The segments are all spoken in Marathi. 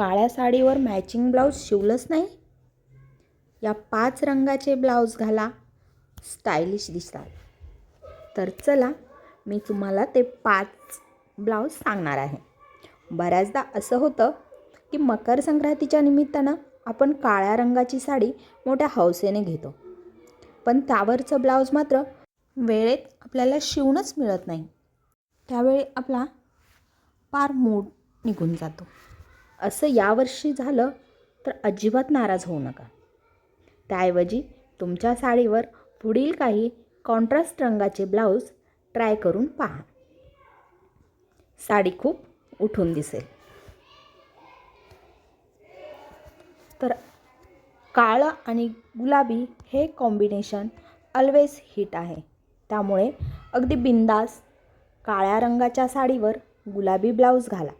काळ्या साडीवर मॅचिंग ब्लाऊज शिवलंच नाही. या पाच रंगाचे ब्लाऊज घाला. स्टायलिश दिसतात. तर चला मी तुम्हाला ते पाच ब्लाऊज सांगणार आहे. बऱ्याचदा असं होतं की मकर संक्रांतीच्या निमित्तानं आपण काळ्या रंगाची साडी मोठ्या हौसेने घेतो. पण त्यावरचं ब्लाऊज मात्र वेळेत आपल्याला शिवणंच मिळत नाही. त्यावेळी आपला पार मूड निघून जातो. असं यावर्षी झालं तर अजिबात नाराज होऊ नका. त्याऐवजी तुमच्या साडीवर पुढील काही कॉन्ट्रास्ट रंगाचे ब्लाऊज ट्राय करून पहा. साडी खूप उठून दिसेल. तर काळं आणि गुलाबी हे कॉम्बिनेशन ऑलवेज हिट आहे. त्यामुळे अगदी बिंदास काळ्या रंगाच्या साडीवर गुलाबी ब्लाऊज घाला.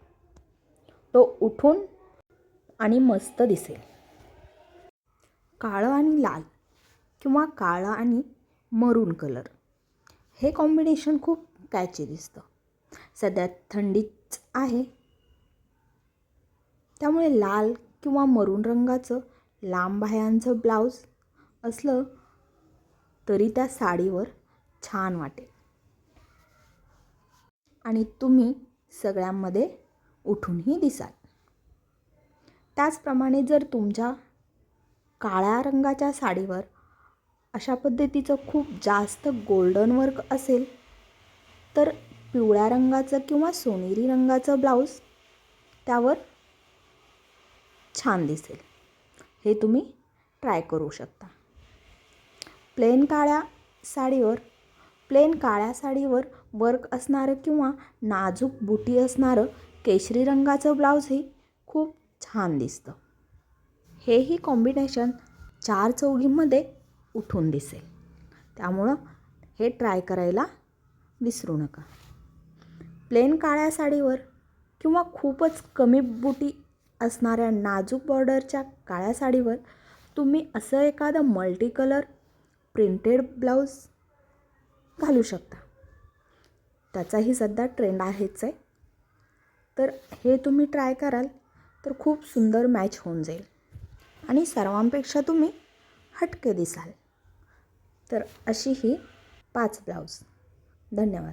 तो उठून आणि मस्त दिसेल. काळं आणि लाल किंवा काळं आणि मरून कलर हे कॉम्बिनेशन खूप कॅची दिसतं. सध्या थंडीच आहे. त्यामुळे लाल किंवा मरून रंगाचं लांब बाह्यांचं ब्लाऊज असलं तरी त्या साडीवर छान वाटेल. आणि तुम्ही सगळ्यांमध्ये उठूनही दिसाल. त्याचप्रमाणे जर तुमच्या काळ्या रंगाच्या साडीवर अशा पद्धतीचं खूप जास्त गोल्डन वर्क असेल तर पिवळ्या रंगाचं किंवा सोनेरी रंगाचं ब्लाऊज त्यावर छान दिसेल. हे तुम्ही ट्राय करू शकता. प्लेन काळ्या साडीवर प्लेन काळ्या साडीवर वर्क असणारं किंवा नाजूक बुटी असणारं केशरी रंगाचं ब्लाऊजही खूप छान दिसतं. हेही कॉम्बिनेशन चार चौघीमध्ये उठून दिसेल. त्यामुळं हे ट्राय करायला विसरू नका. प्लेन काळ्या साडीवर किंवा खूपच कमी बुटी असणाऱ्या नाजूक बॉर्डरच्या काळ्या साडीवर तुम्ही असं एखादं मल्टी कलर प्रिंटेड ब्लाऊज घालू शकता. त्याचाही सध्या ट्रेंड आहेच आहे. तर हे तुम्ही ट्राय कराल तर खूप सुंदर मॅच होऊन जाईल. आणि सर्वांपेक्षा तुम्ही हटके दिसाल. तर अशी ही पाच ब्लाऊज धन्यवाद.